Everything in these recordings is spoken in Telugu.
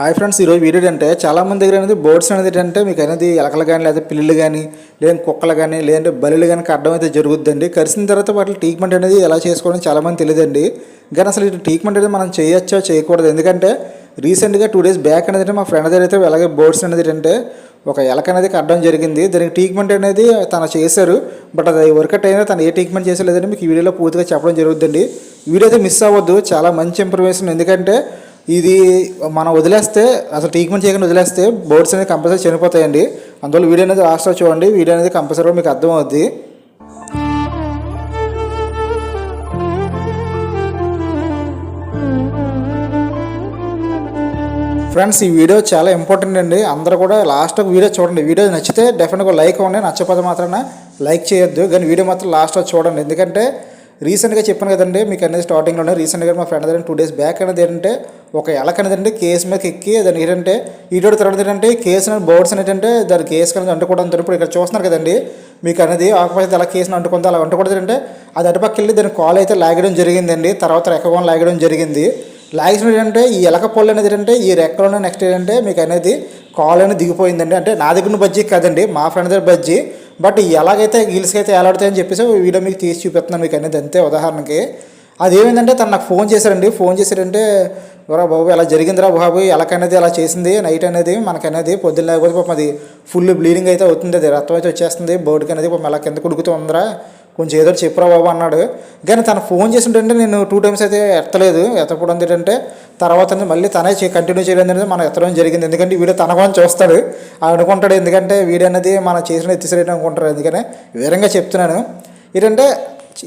హాయ్ ఫ్రెండ్స్ ఈరోజు వీడియో అంటే చాలామంది దగ్గర అనేది బోర్డ్స్ అనేది ఏంటంటే మీకు అనేది ఎలకలు కానీ లేదా పిల్లులు కానీ లేని కుక్కలు కానీ లేదంటే బలులు కానీ కట్టడం అయితే జరుగుద్దండి కరిసిన తర్వాత వాటి ట్రీట్మెంట్ అనేది ఎలా చేసుకోవడం చాలా మంది తెలియదండి. కానీ అసలు ఇటు ట్రీట్మెంట్ అనేది మనం చేయొచ్చో చేయకూడదు? ఎందుకంటే రీసెంట్గా టూ డేస్ బ్యాక్ అనేది మా ఫ్రెండ్ దగ్గర అయితే అలాగే బోర్డ్స్ అనేది ఏంటంటే ఒక ఎలక అనేది కట్టడం జరిగింది. దానికి ట్రీట్మెంట్ అనేది తను చేశారు. బట్ అది వర్కట్ అయినా తను ఏ ట్రీట్మెంట్ చేసలేదని మీకు ఈ వీడియోలో పూర్తిగా చెప్పడం జరుగుతుందండి. వీడియో అయితే మిస్ అవ్వద్దు. చాలా మంచి ఇన్ఫర్మేషన్ ఎందుకంటే ఇది మనం వదిలేస్తే అసలు ట్రీట్మెంట్ చేయకుండా వదిలేస్తే బోర్డ్స్ అనేది కంపల్సరీ చనిపోతాయండి. అందువల్ల వీడియో అనేది లాస్ట్లో చూడండి. వీడియో అనేది కంపల్సరీ మీకు అర్థమవుద్ది. ఫ్రెండ్స్ ఈ వీడియో చాలా ఇంపార్టెంట్ అండి. అందరూ కూడా లాస్ట్ ఒక వీడియో చూడండి. వీడియో నచ్చితే డెఫినెట్గా లైక్ ఉండే నచ్చకపోతే మాత్రమే లైక్ చేయొద్దు. కానీ వీడియో మాత్రం లాస్ట్లో చూడండి. ఎందుకంటే రీసెంట్గా చెప్పాను కదండి మీకు అనేది స్టార్టింగ్లోనే రీసెంట్గా మా ఫ్రెండ్ దగ్గర టూ డేస్ బ్యాక్ అనేది ఏంటంటే ఒక ఎలక అనేది అంటే కేసు మీద ఎక్కి దాని ఏంటంటే ఇటు తర్వాత ఏంటంటే కేసు అనేది బోర్డ్స్ ఏంటంటే దాని కేసు అనేది అంటుకోవడం ఇప్పుడు ఇక్కడ చూస్తున్నారు కదండి మీకు అనేది ఆకపోతే అలా కేసుని అంటుకుంది అలా అంటుకూడదు అంటే అది అటుపక్క వెళ్ళి దాని కాల్ అయితే లాగడం జరిగిందండి తర్వాత రెక్కగోన్ లాగడం జరిగింది. లాగేసిన ఏంటంటే ఈ ఎలక పొల్లు అనేది ఏంటంటే ఈ రెక్కలోనే నెక్స్ట్ ఏంటంటే మీకు అనేది కాల్ అనేది దిగిపోయిందండి అంటే నా దగ్గర ఉన్న బజ్జీ కాదండి మా ఫ్రెండ్ దగ్గర బజ్జీ. బట్ ఎలాగైతే గిల్స్ అయితే ఎలాడుతాయని చెప్పేసి వీడియో మీకు తీసి చూపిస్తున్నాను మీకు అనేది అంతే ఉదాహరణకి. అది ఏమైందంటే తను నాకు ఫోన్ చేశారండి ఫోన్ చేశారంటే రా బాబు ఇలా జరిగిందిరా బాబు? ఎలాకనేది అలా చేసింది? నైట్ అనేది మనకనేది పొద్దున్న లేకపోతే పాపం అది ఫుల్ బ్లీడింగ్ అయితే అవుతుంది అది రక్తం అయితే వచ్చేస్తుంది బోర్డుకి అనేది పాపం ఎలా కింద కుడుకుతూ ఉందిరా? కొంచెం ఏదో చెప్పురా బాబు అన్నాడు. కానీ తను ఫోన్ చేసింటే నేను టూ టైమ్స్ అయితే ఎత్తలేదు. ఎత్తకపోవడం ఏంటంటే తర్వాత మళ్ళీ తనే కంటిన్యూ చేయడం అనేది మనం ఎత్తడం జరిగింది. ఎందుకంటే వీడు తన కొని చూస్తాడు. అనుకుంటాడు ఎందుకంటే వీడియో అనేది మనం చేసిన ఎత్తిసేయడం అనుకుంటారు. ఎందుకనే వివరంగా చెప్తున్నాను. ఏంటంటే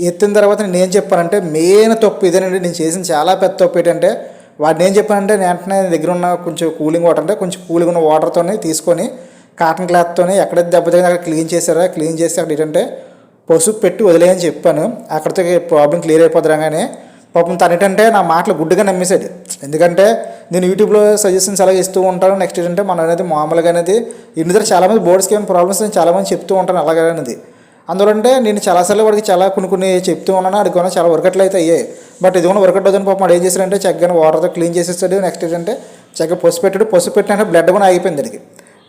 ఎత్తిన తర్వాత నేను ఏం చెప్పానంటే మెయిన్ తప్పు ఇదేనండి. నేను చేసిన చాలా పెద్ద తప్పు ఏంటంటే వాడిని ఏం చెప్పానంటే నేను వెంటనే దగ్గర ఉన్న కొంచెం కూలింగ్ వాటర్ అంటే కొంచెం కూలింగ్ ఉన్న వాటర్తోనే తీసుకొని కాటన్ క్లాత్తోనే ఎక్కడైతే దెబ్బ తగిన అక్కడ క్లీన్ చేశారా? క్లీన్ చేసి అక్కడ ఏంటంటే పసుపు పెట్టి వదిలేయని చెప్పాను. అక్కడితో ప్రాబ్లం క్లియర్ అయిపోద్దాగానే పాపం తనేటంటే నా మాటలు గుడ్డుగా నమ్మేశాడు. ఎందుకంటే నేను యూట్యూబ్లో సజెషన్స్ అలా ఇస్తూ ఉంటాను. నెక్స్ట్ ఏంటంటే మనం అనేది మామూలుగా అనేది ఇందులో చాలామంది బోర్డ్స్కి ఏమైనా ప్రాబ్లమ్స్ నేను చాలామంది చెప్తూ ఉంటాను అలాగే అనేది. నేను చాలాసార్లు వాడికి చాలా కొన్ని కొన్ని చెప్తూ ఉన్నాను. అది కూడా చాలా వర్కట్లు అయితే అయ్యాయి. బట్ ఇది కూడా వర్కట్ అవుతుంది పాపం వాడు ఏం చేశాడంటే చక్కగా వాటర్తో క్లీన్ చేసేస్తాడు. నెక్స్ట్ ఏంటంటే చక్కగా పసుపు పెట్టాడు. పసుపు పెట్టిన బ్లడ్ కూడా ఆగిపోయింది దానికి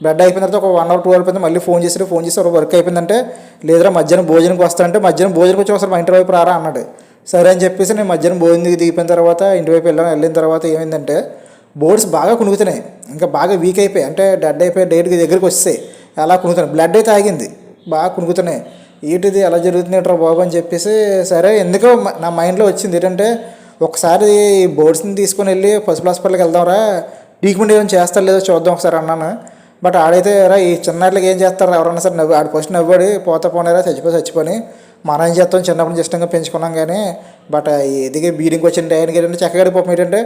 బెడ్ అయిపోయిన తర్వాత ఒక వన్ అవర్ టూ అవర్ అయిపోయింది. మళ్ళీ ఫోన్ చేసి ఫోన్ చేసి వర్క్ అయిపోయిందంటే లేదురా మధ్యాహ్నం భోజనంకి వస్తానంటే మధ్యాహ్నం భోజనంకి వచ్చి ఒకసారి మా ఇంటి వైపు రారా అన్నాడు. సరే అని చెప్పేసి నేను మధ్యాహ్నం భోజనం దిగిపోయిన తర్వాత ఇంటి వైపు వెళ్ళాను వెళ్ళిన తర్వాత ఏమైందంటే బోర్డ్స్ బాగా కుణుగుతున్నాయి ఇంకా బాగా వీక్ అయిపోయాయి. అంటే డెడ్ అయిపోయి డేట్కి దగ్గరికి వస్తాయి. అలా కుణుగుతున్నాయి బ్లడ్ అయితే ఆగింది. బాగా కుణుగుతున్నాయి ఏంటిది? ఎలా జరుగుతుంది బాబు అని చెప్పేసి సరే ఎందుకో మ- నా మైండ్లో వచ్చింది ఏంటంటే ఒకసారి ఈ బోర్డ్స్ని తీసుకొని వెళ్ళి పసుపు హాస్పిటల్కి వెళ్దాంరా. ట్రీట్మెంట్ ఏమైనా చేస్తారు లేదో చూద్దాం ఒకసారి అన్నాను. బట్ ఆడైతే రా ఈ చిన్నట్లకి ఏం చేస్తారు ఎవరన్నా సరే నవ్వు ఆడు ఫస్ట్ నవ్వాడు పోతా పోనేరా చచ్చిపోయి చచ్చిపోయి మనం ఏం చేస్తాం? చిన్నప్పుడు ఇష్టంగా పెంచుకున్నాం కానీ బట్ ఎదిగే బీడింగ్కి వచ్చిన టైంకి ఏంటంటే చక్కగా పాపం ఏంటంటే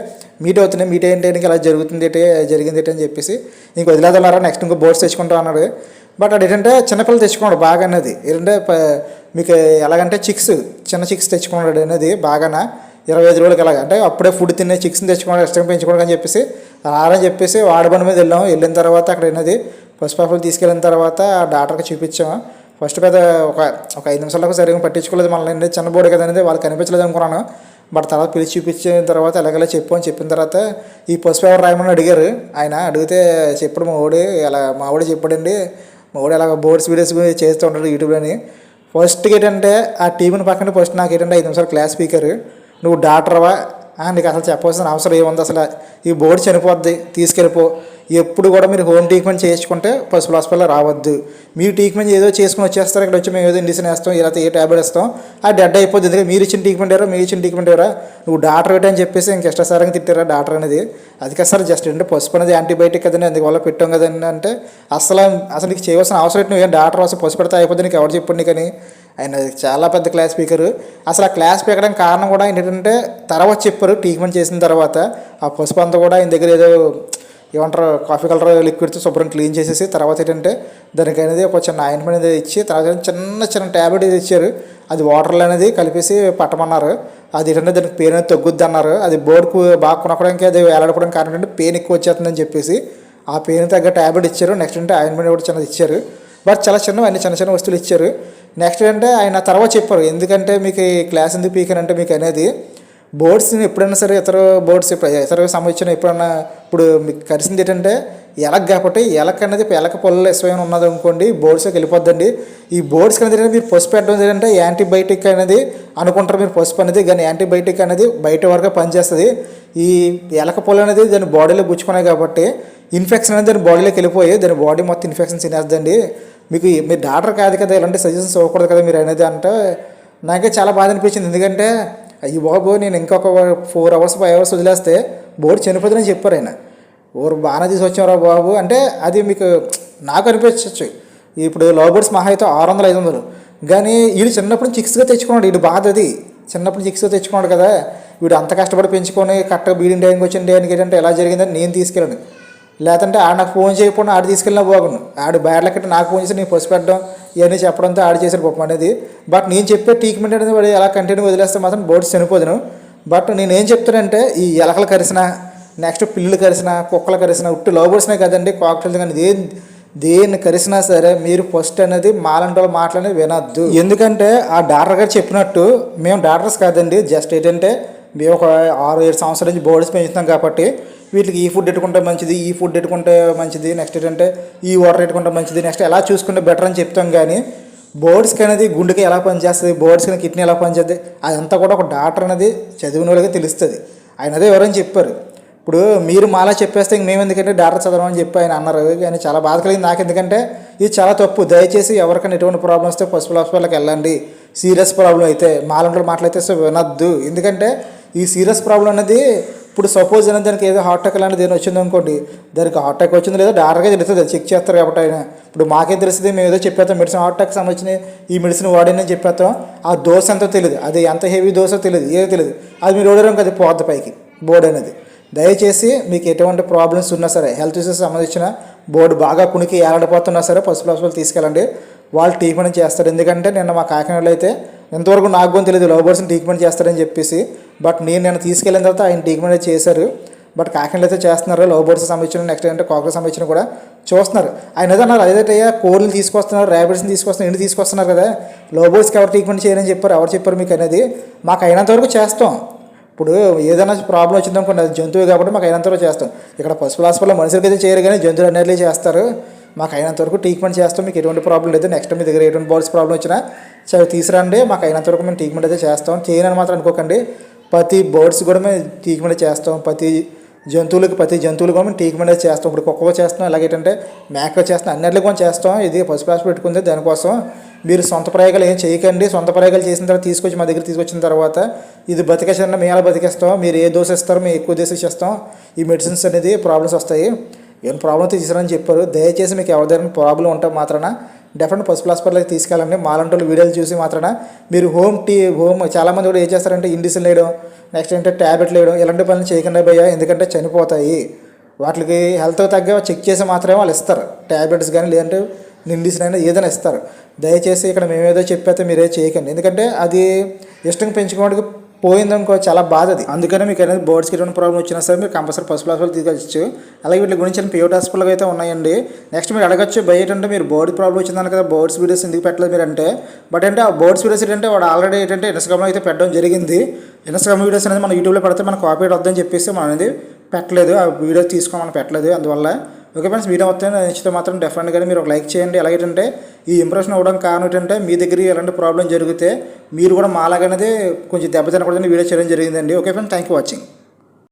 మీట్ అవుతున్నాయి మీట్ అయిన టైంకి ఇలా జరుగుతుంది ఏంటి జరిగింది ఏంటి అని చెప్పేసి. ఇంక వదిలేదన్నారా నెక్స్ట్ ఇంకో బోర్డ్స్ తెచ్చుకుంటాం అన్నాడు. బట్ అది ఏంటంటే చిన్నపిల్లలు తెచ్చుకోండి బాగా అనేది ఏంటంటే మీకు ఎలాగంటే చిక్స్ చిన్న చిక్స్ తెచ్చుకున్నాడు అనేది బాగానా? ఇరవై ఐదు రోజులకి ఎలాగ? అంటే అప్పుడే ఫుడ్ తినే చిక్స్ని తెచ్చుకోవడం ఇష్టంగా పెంచుకోవడం అని చెప్పేసి రారని చెప్పేసి వాడబండి మీద వెళ్ళాం వెళ్ళిన తర్వాత అక్కడ ఏంటది పసుపు తీసుకెళ్ళిన తర్వాత ఆ డాక్టర్కి చూపించాం ఫస్ట్ పెద్ద ఒక ఒక ఐదు నిమిషాలకు సరిగ్గా పట్టించుకోలేదు. మళ్ళీ చిన్న బోర్డు కదా అనేది వాళ్ళు కనిపించలేదు అనుకున్నాను. బట్ తర్వాత పిలిచి చూపించిన తర్వాత ఎలాగలా చెప్పు అని చెప్పిన తర్వాత ఈ పసుపు ఎవరు రాయమని అడిగారు. ఆయన అడిగితే చెప్పడు మా ఓడి అలా మా ఓడి చెప్పాడండి. మా ఓడి అలా బోర్డ్స్ వీడియోస్ చేస్తూ ఉంటాడు యూట్యూబ్లోని ఫస్ట్ ఏంటంటే ఆ టీవీని పక్కన ఫస్ట్ నాకు ఏంటంటే ఐదు నిమిషాలు క్లాస్ స్పీకర్ నువ్వు డాక్టర్వా? నీకు అసలు చెప్పవలసిన అవసరం ఏముంది? అసలు ఈ బోర్డు చనిపోద్ది తీసుకెళ్ళిపో. ఎప్పుడు కూడా మీరు హోమ్ ట్రీట్మెంట్ చేయించుకుంటే పసుపు హాస్పిటల్ రావద్దు. మీరు ట్రీట్మెంట్ ఏదో చేసుకుని వచ్చేస్తారు ఇక్కడ వచ్చి మేము ఏదో ఇండిసిన్ వేస్తాం ఇలా ఏ ట్యాబ్లెట్ ఇస్తాం ఆ డెడ్ అయిపోద్ది. ఎందుకంటే మీరు ఇచ్చిన ట్రీట్మెంట్ ఎవరా? మీరు ఇచ్చిన ట్రీట్మెంట్ ఎవరా? నువ్వు డాక్టర్ ఒకటి అని చెప్పేసి ఇంక ఇష్టసారంగా తిట్టారా డాక్టర్ అనేది? అది కదా సార్ జస్ట్ అంటే పసుపు అనేది యాంటీబయాటిక్ కదండి అందువల్ల పెట్టాం కదండి అంటే అసలు అసలు నీకు చేయవలసిన అవసరం ఏంటి? నువ్వు ఏం డాక్టర్ అసలు పసుపు పెడితే అయిపోద్ది నీకు ఎవరు చెప్పండి కానీ? ఆయన చాలా పెద్ద క్లాస్ స్పీకర్ అసలు ఆ క్లాస్ పీకడం కారణం కూడా ఏంటంటే తర్వాత చెప్పారు ట్రీట్మెంట్ చేసిన తర్వాత ఆ పసుపు అంతా కూడా ఆయన దగ్గర ఏదో ఏమంటారు కాఫీ కలర్ లిక్విడ్తో శుభ్రం క్లీన్ చేసేసి తర్వాత ఏంటంటే దానికి అనేది ఒక చిన్న ఆయింట్మెంట్ అనేది ఇచ్చి తర్వాత చిన్న చిన్న ట్యాబ్లెట్ ఇది ఇచ్చారు. అది వాటర్లో అనేది కలిపేసి పట్టమన్నారు. అది ఏంటంటే దానికి పెయిన్ అనేది తగ్గుద్ది అన్నారు. అది బోర్డుకు బాగా కొనక్కడానికి అది వేలాడకపోవడం కారణం ఏంటంటే పెయిన్ ఎక్కువ వచ్చేస్తుందని చెప్పేసి ఆ పెయిన్ తగ్గ ట్యాబ్లెట్ ఇచ్చారు. నెక్స్ట్ అంటే ఆయింట్మెంట్ కూడా చిన్నది ఇచ్చారు. బట్ చాలా చిన్నవి అన్ని చిన్న చిన్న వస్తువులు ఇచ్చారు. నెక్స్ట్ అంటే ఆయన తర్వాత చెప్పారు. ఎందుకంటే మీకు ఈ క్లాస్ ఎందుకు అంటే మీకు అనేది బోర్డ్స్ని ఎప్పుడైనా సరే ఇతర బోర్డ్స్ ఇతర సంబంధించిన ఎప్పుడైనా ఇప్పుడు మీకు కలిసింది ఏంటంటే ఎలక కాబట్టి ఎలక అనేది ఎలక పొలలో ఎస్వైన ఉన్నది అనుకోండి బోర్డ్స్కి వెళ్ళిపోద్దండి. ఈ బోర్డ్స్ అనేది మీరు పసుపు పెట్టడం ఏంటంటే యాంటీబయాటిక్ అనేది అనుకుంటారు మీరు పసుపు అనేది కానీ యాంటీబయాటిక్ అనేది బయట వరకు పనిచేస్తుంది. ఈ ఎలక పొలం అనేది దాని బాడీలో గుచ్చుకున్నాయి కాబట్టి ఇన్ఫెక్షన్ అనేది దాని బాడీలోకి వెళ్ళిపోయి దాని బాడీ మొత్తం ఇన్ఫెక్షన్ తినేస్తుందండి. మీకు మీరు డాక్టర్ కాదు కదా ఇలాంటి సజెషన్స్ ఇవ్వకూడదు కదా మీరు అనేది అంటే నాకే చాలా బాధ అనిపించింది. ఎందుకంటే అయ్యి బాబు నేను ఇంకొక ఫోర్ అవర్స్ ఫైవ్ అవర్స్ వదిలేస్తే బోర్డు చనిపోతుందని చెప్పారు ఆయన. ఊరు బాగానే వచ్చారా బాబు అంటే అది మీకు నాకు అనిపించవచ్చు ఇప్పుడు లవ్ బర్డ్స్ మహా అయితే ఆరు వందలు ఐదు వందలు. కానీ వీడు చిన్నప్పుడు చిక్స్గా తెచ్చుకున్నాడు వీడు బాధ అది. చిన్నప్పుడు చిక్స్గా తెచ్చుకున్నాడు కదా వీడు అంత కష్టపడి పెంచుకొని కరెక్ట్గా బీడింగ్ టైంకి వచ్చిన టైంకి ఏంటంటే ఎలా జరిగిందని నేను తీసుకెళ్ళాను. లేదంటే ఆడ నాకు ఫోన్ చేయకుండా ఆడు తీసుకెళ్ళినా బాగుండు. ఆడు బ్యాడ్లకి నాకు ఫోన్ చేసి నేను పసుపు పెట్టడం ఇవన్నీ చెప్పడంతో ఆడు చేసిన పాపం అనేది. బట్ నేను చెప్పే ట్రీట్మెంట్ అనేది వాడు ఎలా కంటిన్యూ వదిలేస్తే మాత్రం బోర్డ్స్ చనిపోదును. బట్ నేను ఏం చెప్తానంటే ఈ ఎలకలు కరిసిన నెక్స్ట్ పిల్లులు కరిసిన కుక్కలు కరిసిన ఉట్టి లవ్ బర్డ్స్నే కదండి కాక్టైల్స్ కానీ దేని దేన్ని కరిసినా సరే మీరు ఫస్ట్ అనేది మాలంటి వాళ్ళు మాటలని వినొద్దు. ఎందుకంటే ఆ డాక్టర్ గారు చెప్పినట్టు మేము డాక్టర్స్ కాదండి జస్ట్ ఏంటంటే మేము ఒక ఆరు ఏడు సంవత్సరాల నుంచి బోర్డ్స్ పెంచుతాం కాబట్టి వీటికి ఈ ఫుడ్ ఎట్టుకుంటే మంచిది ఈ ఫుడ్ ఎట్టుకుంటే మంచిది నెక్స్ట్ ఏంటంటే ఈ వాటర్ ఎట్టుకుంటే మంచిది నెక్స్ట్ ఎలా చూసుకుంటే బెటర్ అని చెప్తాం కానీ బోర్డ్స్కి అనేది గుండెకి ఎలా పనిచేస్తుంది బోర్డ్స్కి కిడ్నీ ఎలా పనిచేస్తుంది అదంతా కూడా ఒక డాక్టర్ అనేది చదివిన వాళ్ళకి తెలుస్తుంది. ఆయన అదే ఎవరైనా చెప్పారు. ఇప్పుడు మీరు మాలా చెప్పేస్తే ఇంక మేము ఎందుకంటే డాక్టర్ చదవమని చెప్పి ఆయన అన్నారు. కానీ చాలా బాధ కలిగింది. నాకు ఎందుకంటే ఇది చాలా తప్పు. దయచేసి ఎవరికైనా ఎటువంటి ప్రాబ్లమ్స్ వస్తే పసుపు హాస్పిటల్కి వెళ్ళండి. సీరియస్ ప్రాబ్లం అయితే మాలంలో మాట్లాడితే సో వినొద్దు. ఎందుకంటే ఈ సీరియస్ ప్రాబ్లం అనేది ఇప్పుడు సపోజ్ అనేది దానికి ఏదో హార్ట్ అటాక్ లాంటిది ఏదో వచ్చింది అనుకోండి దానికి హార్ట్ అటాక్ వచ్చింది లేదో డాక్టర్గా తెలుస్తుంది చెక్ చేస్తారు కాబట్టి ఆయన. ఇప్పుడు మాకే తెలుస్తుంది మేము ఏదో చెప్పేస్తాం మెడిసిన్ హార్ట్ అటాక్ సంబంధించిన ఈ మెడిసిన్ వాడిని చెప్పేస్తాం. ఆ దోశ ఎంతో తెలియదు. అది ఎంత హెవీ దోశ తెలియదు. ఏదో తెలియదు. అది మీరు ఓడడం కదా పోద్ది పైకి బోర్డు అనేది. దయచేసి మీకు ఎటువంటి ప్రాబ్లమ్స్ ఉన్నా సరే హెల్త్ ఇష్యూస్ సంబంధించిన బోర్డు బాగా కునికి ఏలాడిపోతున్నా సరే పసుపు హాస్పిటల్ తీసుకెళ్ళండి. వాళ్ళు ట్రీట్మెంట్ చేస్తారు. ఎందుకంటే నిన్న మా కాకినాడలో అయితే ఇంతవరకు నాకు కూడా తెలియదు. లవ్ బర్డ్స్ని ట్రీట్మెంట్ చేస్తారని చెప్పేసి. బట్ నేను నేను తీసుకెళ్ళిన తర్వాత ఆయన ట్రీట్మెంట్ అయితే చేశారు. బట్ కాకినాడలో అయితే చేస్తున్నారు. లవ్ బర్డ్స్ సంబంధించిన నెక్స్ట్ ఏంటంటే కాకులకు సంబంధించిన కూడా చూస్తున్నారు. ఆయన ఏదో అన్నారు అదేదైతే కోళ్ళు తీసుకొస్తున్నారు ర్యాబిట్స్ని తీసుకొస్తున్నారు ఇంటి తీసుకొస్తున్నారు కదా. లవ్ బర్డ్స్కి ఎవరు ట్రీట్మెంట్ చేయాలని చెప్పారు. ఎవరు చెప్పారు మీకు అనేది మాకు అయినంత వరకు చేస్తాం. ఇప్పుడు ఏదైనా ప్రాబ్లం వచ్చిందనుకోండి అది జంతువు కాబట్టి మాకు అయినంత వరకు చేస్తాం. ఇక్కడ పశువుల హాస్పిటల్లో మనుషులకైతే అయితే చేయరు కానీ జంతువులు అన్నిటికీ చేస్తారు. మాకు అయినంత వరకు ట్రీట్మెంట్ చేస్తాం మీకు ఎటువంటి ప్రాబ్లం లేదు. నెక్స్ట్ మీ దగ్గర ఎటువంటి బాల్స్ ప్రాబ్లం వచ్చినా సరే తీసుకురండి. మాకు అయినంత వరకు మేము ట్రీట్మెంట్ అయితే చేస్తాం. చేయనని మాత్రం అనుకోకండి. ప్రతి బర్డ్స్ కూడా మేము ట్రీట్మెంట్ చేస్తాం. ప్రతి జంతువులకు ప్రతి జంతువులు కూడా మేము ట్రీట్మెంట్ అయితే చేస్తాం. ఇప్పుడు కుక్క చేస్తాం ఎలాగేంటంటే మేక చేస్తాం అన్నిటిలో కూడా చేస్తాం. ఇది పసుపు రాసి పెట్టుకుంది. దానికోసం మీరు సొంత ప్రయోగాలు ఏం చేయకండి. సొంత ప్రయోగాలు చేసిన తర్వాత తీసుకొచ్చి మా దగ్గర తీసుకొచ్చిన తర్వాత ఇది బతికేసారంటే మేము ఎలా బతికేస్తాం. మీరు ఏ దోశ ఇస్తారో మేము ఎక్కువ దోశ ఇచ్చేస్తాం. ఈ మెడిసిన్స్ అనేది ప్రాబ్లమ్స్ వస్తాయి. ఏం ప్రాబ్లమ్ తీసుకురని చెప్పారు. దయచేసి మీకు ఎవరిదైనా ప్రాబ్లం ఉంటే మాత్రాన డెఫినెట్ పసుపు హాస్పిటల్కి తీసుకెళ్ళండి. మాలంటోళ్ళు వీడియోలు చూసి మాత్రాన మీరు హోమ్ టీ హోమ్ చాలామంది కూడా ఏం చేస్తారంటే ఇండిసిన్ వేయడం నెక్స్ట్ ఏంటంటే ట్యాబ్లెట్లు వేయడం ఇలాంటి పనులు చేయకుండా భయ్యా ఎందుకంటే చనిపోతాయి. వాటికి హెల్త్ తగ్గ చెక్ చేసి మాత్రమే వాళ్ళు ఇస్తారు. ట్యాబ్లెట్స్ కానీ లేదంటే నిండిసిన అయినా ఏదైనా ఇస్తారు. దయచేసి ఇక్కడ మేమేదో చెప్పేస్తే మీరే చేయకండి. ఎందుకంటే అది ఇష్టం పెంచుకోవడానికి పోయిందనుకో చాలా బాధ అది. అందుకనే మీకు అనేది బర్డ్స్కి ఎటువంటి ప్రాబ్లం వచ్చినా సరే మీరు కంపల్సరీ పసుపు హాస్పిటల్ తీసుకొచ్చు. అలాగే వీటి గురించి ప్రైవేట్ హాస్పిటల్ అయితే ఉన్నాయండి. నెక్స్ట్ మీరు అడగచ్చు బయట అంటే మీరు బర్డ్ ప్రాబ్లం వచ్చిందని కదా బోర్డ్స్ వీడియోస్ ఎందుకు పెట్టలేదు మీరు? అంటే బట్ అంటే ఆ బోర్డ్స్ వీడియోస్ ఏంటంటే వాడు ఆల్రెడీ ఏంటంటే ఇన్స్టాగ్రామ్లో అయితే పెట్టడం జరిగింది. ఇన్స్టాగ్రామ్ వీడియోస్ అనేది మన యూట్యూబ్లో పెడితే మన కాపీ వద్దని చెప్పేసి మనం అనేది పెట్టలేదు. ఆ వీడియో తీసుకోమని పెట్టలేదు. అందువల్ల ఓకే ఫ్రెండ్స్ వీడియో మొత్తం నచ్చితే మాత్రం డెఫినెట్గా మీరు ఒక లైక్ చేయండి. ఎలాగేంటంటే ఈ ఇంప్రెషన్ అవ్వడం కారణం ఏంటంటే మీ దగ్గర ఎలాంటి ప్రాబ్లం జరిగితే మీరు కూడా మాలాగనేది కొంచెం దెబ్బతినకూడదని వీడియో చేయడం జరిగిందండి. Okay friends thank you watching